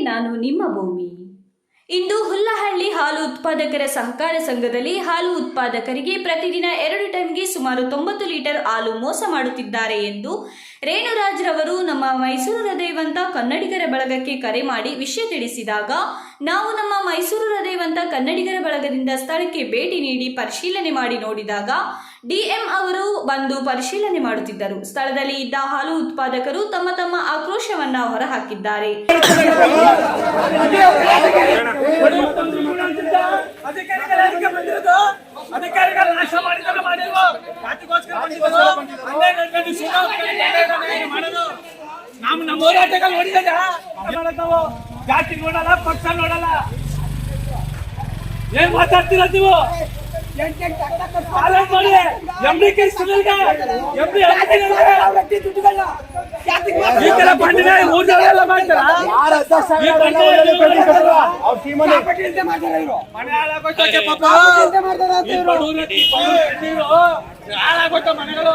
ನಾನು ನಿಮ್ಮ ಭೂಮಿ. ಇಂದು ಹುಲ್ಲಹಳ್ಳಿ ಹಾಲು ಉತ್ಪಾದಕರ ಸಹಕಾರ ಸಂಘದಲ್ಲಿ ಹಾಲು ಉತ್ಪಾದಕರಿಗೆ ಪ್ರತಿದಿನ ಎರಡು ಟನ್ಗೆ ಸುಮಾರು ತೊಂಬತ್ತು ಲೀಟರ್ ಹಾಲು ಮೋಸ ಮಾಡುತ್ತಿದ್ದಾರೆ ಎಂದು ರೇಣುರಾಜ್ ರವರು ನಮ್ಮ ಮೈಸೂರು ಹೃದಯವಂತ ಕನ್ನಡಿಗರ ಬಳಗಕ್ಕೆ ಕರೆ ಮಾಡಿ ವಿಷಯ ತಿಳಿಸಿದಾಗ, ನಾವು ನಮ್ಮ ಮೈಸೂರು ಹೃದಯವಂತ ಕನ್ನಡಿಗರ ಬಳಗದಿಂದ ಸ್ಥಳಕ್ಕೆ ಭೇಟಿ ನೀಡಿ ಪರಿಶೀಲನೆ ಮಾಡಿ ನೋಡಿದಾಗ ಡಿಎಂ ಅವರು ಬಂದು ಪರಿಶೀಲನೆ ಮಾಡುತ್ತಿದ್ದರು. ಸ್ಥಳದಲ್ಲಿ ಇದ್ದ ಹಾಲು ಉತ್ಪಾದಕರು ತಮ್ಮ ತಮ್ಮ ಆಕ್ರೋಶವನ್ನ ಹೊರಹಾಕಿದ್ದಾರೆ. ನಾವು ನಮ್ಮ ಹೋರಾಟಗಳು ನೋಡಿದಾಗ ನಾವು ಜಾತಿ ನೋಡಲ್ಲ, ಪಕ್ಷ ನೋಡಲ್ಲ. ಏನ್ ಮಾತಾಡ್ತೀರ ನೀವು? ಕಾಲೇಜ್ ನೋಡಿ ಎಂ ಡಿ ಕೆ ಸುನಿಲ್ಗೆ ಎಂ ಡಿ ಈ ತರ ಬಂದಿದೆ ಊರ್ದವರೆಲ್ಲ ಮಾಡ್ತಾರ? ಈ ಬಂದಿದೆ ಮನೆ ಹಾಳಾಗೋಯ್ತಕ್ಕೆ ಪಾಪ. ಈ ಬಡವ್ರ ಈ ಬಡವ್ರ ಕಣ್ಣೀರು. ಹಾಳಾಗೋಯ್ತ ಮನೆಗಳು.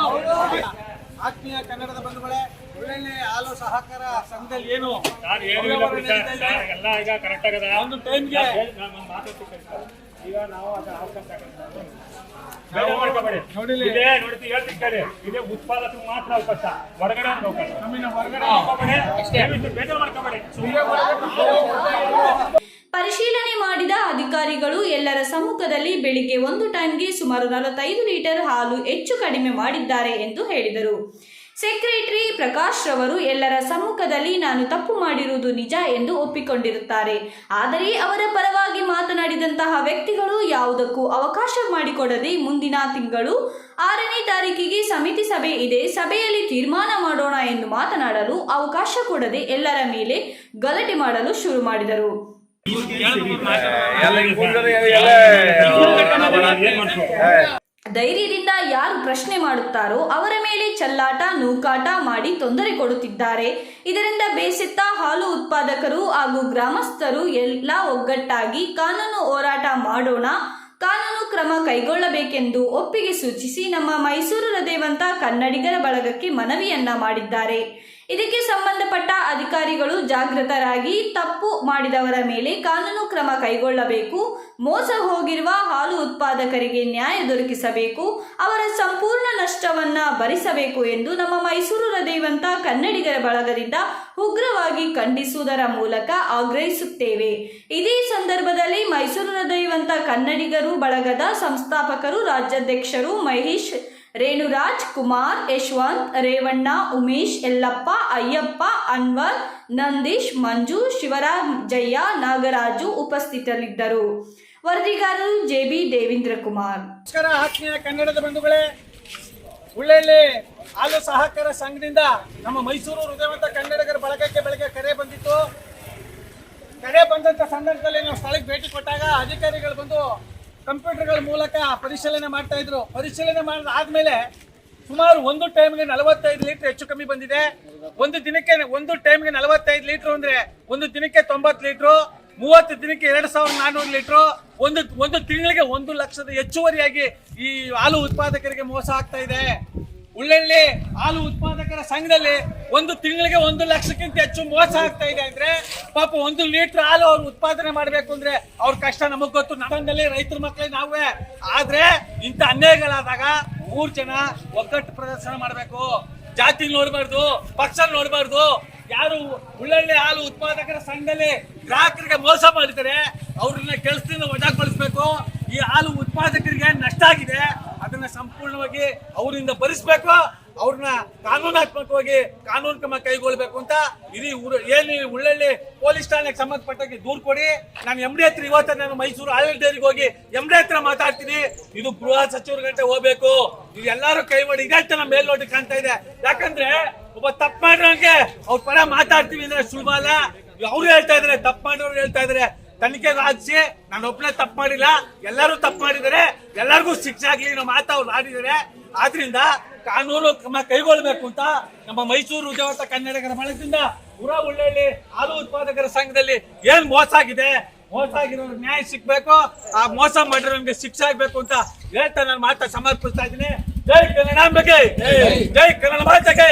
ಆತ್ಮೀಯ ಕನ್ನಡದ ಬಂಧುಗಳೇ ಒಳ್ಳೆ ಹಾಲು ಸಹಕಾರ ಸಂಘದಲ್ಲಿ ಏನು? ಎಲ್ಲ ಈಗ ಕರೆಕ್ಟ್ ಆಗದ. ಒಂದು ಟೈಮ್ಗೆ ಇದೇ ಉತ್ಪಾದಕ ಮಾತ್ರ ಅವಕಾಶ. ಹೊರಗಡೆ ಪರಿಶೀಲನೆ ಮಾಡಿದ ಅಧಿಕಾರಿಗಳು ಎಲ್ಲರ ಸಮ್ಮುಖದಲ್ಲಿ ಬೆಳಿಗ್ಗೆ ಒಂದು ಟೈಮ್ಗೆ ಸುಮಾರು ನಲವತ್ತೈದು ಲೀಟರ್ ಹಾಲು ಹೆಚ್ಚು ಕಡಿಮೆ ಮಾಡಿದ್ದಾರೆ ಎಂದು ಹೇಳಿದರು. ಸೆಕ್ರೆಟರಿ ಪ್ರಕಾಶ್ ರವರು ಎಲ್ಲರ ಸಮ್ಮುಖದಲ್ಲಿ ನಾನು ತಪ್ಪು ಮಾಡಿರುವುದು ನಿಜ ಎಂದು ಒಪ್ಪಿಕೊಂಡಿರುತ್ತಾರೆ. ಆದರೆ ಅವರ ಪರವಾಗಿ ಮಾತನಾಡಿದಂತಹ ವ್ಯಕ್ತಿಗಳು ಯಾವುದಕ್ಕೂ ಅವಕಾಶ ಮಾಡಿಕೊಡದೆ ಮುಂದಿನ ತಿಂಗಳು ಆರನೇ ತಾರೀಕಿಗೆ ಸಮಿತಿ ಸಭೆ ಇದೆ. ಸಭೆಯಲ್ಲಿ ತೀರ್ಮಾನ ಮಾಡೋಣ ಎಂದು ಮಾತನಾಡಲು ಅವಕಾಶ ಕೊಡದೆ ಎಲ್ಲರ ಮೇಲೆ ಗಲಾಟೆ ಮಾಡಲು ಶುರು ಮಾಡಿದರು. ಧೈರ್ಯದಿಂದ ಯಾರು ಪ್ರಶ್ನೆ ಮಾಡುತ್ತಾರೋ ಅವರ ಮೇಲೆ ಚಲ್ಲಾಟ, ನೂಕಾಟ ಮಾಡಿ ತೊಂದರೆ ಕೊಡುತ್ತಿದ್ದಾರೆ. ಇದರಿಂದ ಬೇಸತ್ತ ಹಾಲು ಉತ್ಪಾದಕರು ಹಾಗೂ ಗ್ರಾಮಸ್ಥರು ಎಲ್ಲ ಒಗ್ಗಟ್ಟಾಗಿ ಕಾನೂನು ಹೋರಾಟ ಮಾಡೋಣ, ಕಾನೂನು ಕ್ರಮ ಕೈಗೊಳ್ಳಬೇಕೆಂದು ಒಪ್ಪಿಗೆ ಸೂಚಿಸಿ ನಮ್ಮ ಮೈಸೂರು ಹೃದಯವಂತ ಕನ್ನಡಿಗರ ಬಳಗಕ್ಕೆ ಮನವಿಯನ್ನ ಮಾಡಿದ್ದಾರೆ. ಇದಕ್ಕೆ ಸಂಬಂಧಪಟ್ಟ ಅಧಿಕಾರಿಗಳು ಜಾಗೃತರಾಗಿ ತಪ್ಪು ಮಾಡಿದವರ ಮೇಲೆ ಕಾನೂನು ಕ್ರಮ ಕೈಗೊಳ್ಳಬೇಕು, ಮೋಸ ಹೋಗಿರುವ ಹಾಲು ಉತ್ಪಾದಕರಿಗೆ ನ್ಯಾಯ ದೊರಕಿಸಬೇಕು, ಅವರ ಸಂಪೂರ್ಣ ನಷ್ಟವನ್ನ ಭರಿಸಬೇಕು ಎಂದು ನಮ್ಮ ಮೈಸೂರು ಹೃದಯವಂತ ಕನ್ನಡಿಗರ ಬಳಗದಿಂದ ಉಗ್ರವಾಗಿ ಖಂಡಿಸುವುದರ ಮೂಲಕ ಆಗ್ರಹಿಸುತ್ತೇವೆ. ಇದೇ ಸಂದರ್ಭದಲ್ಲಿ ಮೈಸೂರು ಹೃದಯವಂತ ಕನ್ನಡಿಗರು ಬಳಗದ ಸಂಸ್ಥಾಪಕರು, ರಾಜ್ಯಾಧ್ಯಕ್ಷರು ಮಹೇಶ್ ರೇಣುರಾಜ್ ಕುಮಾರ್, ಯಶವಂತ್, ರೇವಣ್ಣ, ಉಮೇಶ್ ಎಲ್ಲಪ್ಪ ಅಯ್ಯಪ್ಪ, ಅನ್ವರ್, ನಂದೀಶ್, ಮಂಜು ಶಿವರಾಜಯ್ಯ ನಾಗರಾಜು ಉಪಸ್ಥಿತರಿದ್ದರು. ವರದಿಗಾರರು ಜೆಬಿ ದೇವೇಂದ್ರ ಕುಮಾರ್. ನಮಸ್ಕಾರ, ಆತ್ಮೀಯ ಕನ್ನಡದ ಬಂಧುಗಳೇ. ಉಳ್ಳಳ್ಳಿ ಹಾಲು ಸಹಕಾರ ಸಂಘದಿಂದ ನಮ್ಮ ಮೈಸೂರು ಹೃದಯವಂತ ಕನ್ನಡಿಗರ ಬಳಗಕ್ಕೆ ಬೆಳಗ್ಗೆ ಕರೆ ಬಂದಿತ್ತು. ಕರೆ ಬಂದಂತ ಸಂದರ್ಭದಲ್ಲಿ ನಾವು ಸ್ಥಳಕ್ಕೆ ಭೇಟಿ ಕೊಟ್ಟಾಗ ಅಧಿಕಾರಿಗಳು ಬಂದು ಕಂಪ್ಯೂಟರ್ಗಳ ಮೂಲಕ ಪರಿಶೀಲನೆ ಮಾಡ್ತಾ ಇದ್ರು. ಪರಿಶೀಲನೆ ಮಾಡಿದಾದ್ಮೇಲೆ ಸುಮಾರು ಒಂದು ಟೈಮ್ಗೆ ನಲವತ್ತೈದು ಲೀಟರ್ ಹೆಚ್ಚು ಕಮ್ಮಿ ಬಂದಿದೆ. ಒಂದು ದಿನಕ್ಕೆ ಒಂದು ಟೈಮ್ಗೆ ನಲವತ್ತೈದು ಲೀಟರ್ ಅಂದ್ರೆ ಒಂದು ದಿನಕ್ಕೆ ತೊಂಬತ್ತು ಲೀಟ್ರು, ಮೂವತ್ತು ದಿನಕ್ಕೆ ಎರಡು ಸಾವಿರದ ನಾನ್ನೂರು ಲೀಟ್ರು, ಒಂದು ಒಂದು ತಿಂಗಳಿಗೆ ಒಂದು ಲಕ್ಷದ ಹೆಚ್ಚುವರಿಯಾಗಿ ಈ ಹಾಲು ಉತ್ಪಾದಕರಿಗೆ ಮೋಸ ಆಗ್ತಾ ಇದೆ. ಉಳ್ಳಳ್ಳಿ ಹಾಲು ಉತ್ಪಾದಕರ ಸಂಘದಲ್ಲಿ ಒಂದು ತಿಂಗಳಿಗೆ ಒಂದು ಲಕ್ಷಕ್ಕಿಂತ ಹೆಚ್ಚು ಮೋಸ ಆಗ್ತಾ ಇದೆ ಅಂದ್ರೆ ಪಾಪ ಒಂದು ಲೀಟರ್ ಹಾಲು ಅವ್ರು ಉತ್ಪಾದನೆ ಮಾಡ್ಬೇಕು ಅಂದ್ರೆ ಅವ್ರ ಕಷ್ಟ ನಮಗ್ ಗೊತ್ತು. ನಮ್ಮಲ್ಲಿ ರೈತರ ಮಕ್ಕಳೇ ನಾವೇ. ಆದ್ರೆ ಇಂಥ ಅನ್ಯಾಯಗಳಾದಾಗ ಮೂರ್ ಜನ ಒಗ್ಗಟ್ಟು ಪ್ರದರ್ಶನ ಮಾಡ್ಬೇಕು. ಜಾತಿ ನೋಡ್ಬಾರ್ದು, ಪಕ್ಷ ನೋಡ್ಬಾರ್ದು. ಯಾರು ಉಳ್ಳಳ್ಳಿ ಹಾಲು ಉತ್ಪಾದಕರ ಸಂಘದಲ್ಲಿ ಗ್ರಾಹಕರಿಗೆ ಮೋಸ ಮಾಡಿದರೆ ಅವ್ರನ್ನ ಕೆಲಸದಿಂದ ವಜಾಗೊಳಿಸ್ಬೇಕು. ಈ ಹಾಲು ಉತ್ಪಾದಕರಿಗೆ ನಷ್ಟ ಆಗಿದೆ. ಅದನ್ನ ಸಂಪೂರ್ಣವಾಗಿ ಅವರಿಂದ ಭರಿಸ್ಬೇಕು, ಅವ್ರನ್ನ ಕಾನೂನಾತ್ಮಕವಾಗಿ ಕಾನೂನು ಕ್ರಮ ಕೈಗೊಳ್ಬೇಕು ಅಂತ ಇಡೀ ಊರು ಏನು ಉಳ್ಳಳ್ಳಿ ಪೊಲೀಸ್ ಠಾಣೆಗೆ ಸಂಬಂಧಪಟ್ಟಾಗಿ ದೂರು ಕೊಡಿ. ನಾನು ಎಮ್ಡಿ ಹತ್ರ ಇವತ್ತ ನಾನು ಮೈಸೂರು ಆಯಿಲ್ ಡೈರಿಗೆ ಹೋಗಿ ಎಮ್ಡಿ ಹತ್ರ ಮಾತಾಡ್ತೀನಿ. ಇದು ಗೃಹ ಸಚಿವರ ಗಂಟೆ ಹೋಗ್ಬೇಕು. ಇದು ಎಲ್ಲರೂ ಕೈ ಮಾಡಿ ಇದೇ ನಮ್ಮ ಮೇಲ್ನೋಟಿ ಕಾಣ್ತಾ ಇದೆ. ಯಾಕಂದ್ರೆ ಒಬ್ಬ ತಪ್ಪು ಮಾಡಿರೋಂಗೆ ಅವ್ರ ಪರ ಮಾತಾಡ್ತೀವಿ ಅಂದ್ರೆ ಸುಲಭ ಅಲ್ಲ ಅವ್ರು ಹೇಳ್ತಾ ಇದಾರೆ, ತಪ್ಪು ಮಾಡಿರೋರು ಹೇಳ್ತಾ ಇದಾರೆ. ತನಿಖೆ ಹಾಕ್ಸಿ ನಾನು ಒಬ್ಬನೇ ತಪ್ಪು ಮಾಡಿಲ್ಲ. ಎಲ್ಲರೂ ತಪ್ಪು ಮಾಡಿದ್ದಾರೆ. ಎಲ್ಲರಿಗೂ ಶಿಕ್ಷೆ ಆಗಲಿ ನಮ್ಮ ಮಾತ ಅವ್ರು ಆಡಿದ್ದಾರೆ ಆದ್ರಿಂದ ಕಾನೂನು ಕ್ರಮ ಕೈಗೊಳ್ಳಬೇಕು ಅಂತ ನಮ್ಮ ಮೈಸೂರು ಉದ್ಯೋಗ ಕನ್ನಡಿಗರ ಮಳೆಯಿಂದ ಪುರ ಉಳ್ಳಳ್ಳಿ ಹಾಲು ಉತ್ಪಾದಕರ ಸಂಘದಲ್ಲಿ ಏನ್ ಮೋಸ ಆಗಿದೆ, ಮೋಸ ಆಗಿರೋ ನ್ಯಾಯ ಸಿಗ್ಬೇಕು, ಆ ಮೋಸ ಮಾಡಿರೋನ್ಗೆ ಶಿಕ್ಷೆ ಆಗ್ಬೇಕು ಅಂತ ಹೇಳ್ತಾ ನಾನು ಮಾತಾ ಸಮರ್ಪಿಸ್ತಾ ಇದ್ದೀನಿ. ಜೈ ಕನ್ನಡ ಜೈ ಕನ್ನಡ ಮಾತೆಗೆ.